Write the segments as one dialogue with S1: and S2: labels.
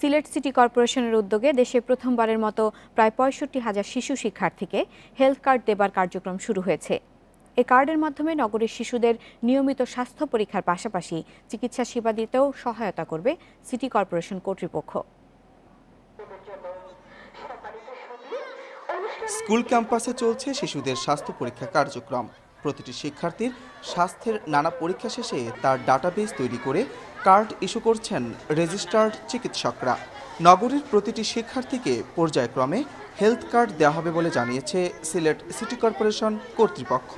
S1: Sylhet city কর্পোরেশনের উদ্যোগে দেশে প্রথমবারের মতো প্রায় পঁয়ষট্টি হাজার শিশু শিক্ষার্থীকে হেলথ কার্ড দেবার কার্যক্রম শুরু হয়েছে। এ কার্ডের মাধ্যমে নগরের শিশুদের নিয়মিত স্বাস্থ্য পরীক্ষার পাশাপাশি চিকিৎসা সেবা দিতেও সহায়তা করবে সিটি কর্পোরেশন কর্তৃপক্ষ।
S2: স্কুল ক্যাম্পাসে চলছে শিশুদের স্বাস্থ্য পরীক্ষা কার্যক্রম। প্রতিটি শিক্ষার্থীর স্বাস্থ্যের নানা পরীক্ষা শেষে তার ডাটাবেস তৈরি করে কার্ড ইস্যু করছেন রেজিস্টার্ড চিকিৎসকরা। নগরীর প্রতিটি শিক্ষার্থীকে পর্যায়ক্রমে হেলথ কার্ড দেওয়া হবে বলে জানিয়েছে সিলেট সিটি কর্পোরেশন কর্তৃপক্ষ।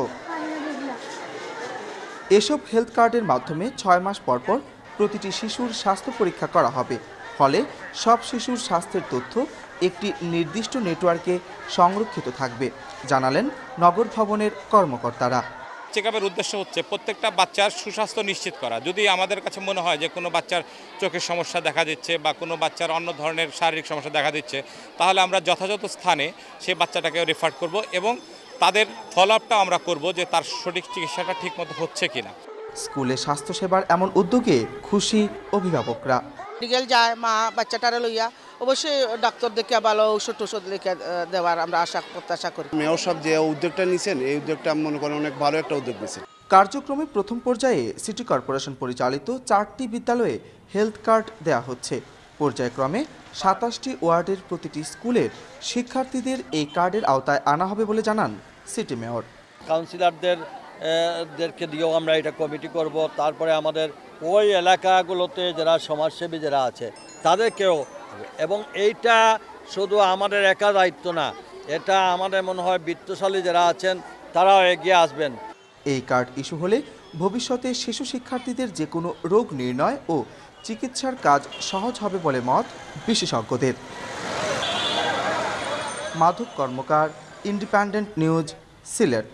S2: এসব হেলথ কার্ডের মাধ্যমে ছয় মাস পর পর প্রতিটি শিশুর স্বাস্থ্য পরীক্ষা করা হবে। ফলে সব শিশুর স্বাস্থ্যের তথ্য একটি নির্দিষ্ট নেটওয়ার্কে সংরক্ষিত থাকবে জানালেন নগর ভবনের কর্মকর্তারা।
S3: চেক আপের উদ্দেশ্য হচ্ছে প্রত্যেকটা বাচ্চার সুস্বাস্থ্য নিশ্চিত করা। যদি আমাদের কাছে মনে হয় যে কোনো বাচ্চার চোখের সমস্যা দেখা দিচ্ছে বা কোনো বাচ্চার অন্য ধরনের শারীরিক সমস্যা দেখা দিচ্ছে তাহলে আমরা যথাযথ স্থানে সেই বাচ্চাটাকে রেফার করব এবং তাদের ফলো আপটা আমরা করব যে তার সঠিক চিকিৎসাটা ঠিকমতো হচ্ছে কিনা।
S2: স্কুলে স্বাস্থ্যসেবার এমন উদ্যোগে খুশি অভিভাবকরা।
S4: মেডিকেল যায় মা বাচ্চাটারে লইয়া অবশ্যই ডাক্তার দেখে ভালো ওষুধ টষুধ লিখে দেওয়ার আমরা আশা প্রত্যাশা করি
S5: মেয়র সাহেব যে উদ্যোগটা নিছেন এই উদ্যোগটা মনে করেন অনেক ভালো একটা উদ্যোগ নিয়েছেন
S2: কার্যক্রমে প্রথম পর্যায়ে সিটি কর্পোরেশন পরিচালিত চারটি বিদ্যালয়ে হেলথ কার্ড দেওয়া হচ্ছে পর্যায়ক্রমে সাতাশটি ওয়ার্ডের প্রতিটি স্কুলের শিক্ষার্থীদের এই কার্ডের আওতায় আনা হবে বলে জানান সিটি মেয়র।
S6: কাউন্সিলরদের দেরকে দিয়েও আমরা এটা কমিটি করব। তারপরে আমাদের ওই এলাকাগুলোতে যারা সমাজসেবী যারা আছে, তাদেরকেও। এবং এইটা শুধু আমাদের একা দায়িত্ব না, এটা আমাদের মনে হয় বৃত্তশালী যারা আছেন, তারাও এগিয়ে আসবেন।
S2: এই কার্ড ইস্যু হলে ভবিষ্যতে শিশু শিক্ষার্থীদের যে কোনো রোগ নির্ণয় ও চিকিৎসার কাজ সহজ হবে বলে মত বিশেষজ্ঞদের। Madhab Karmakar Independent News Sylhet.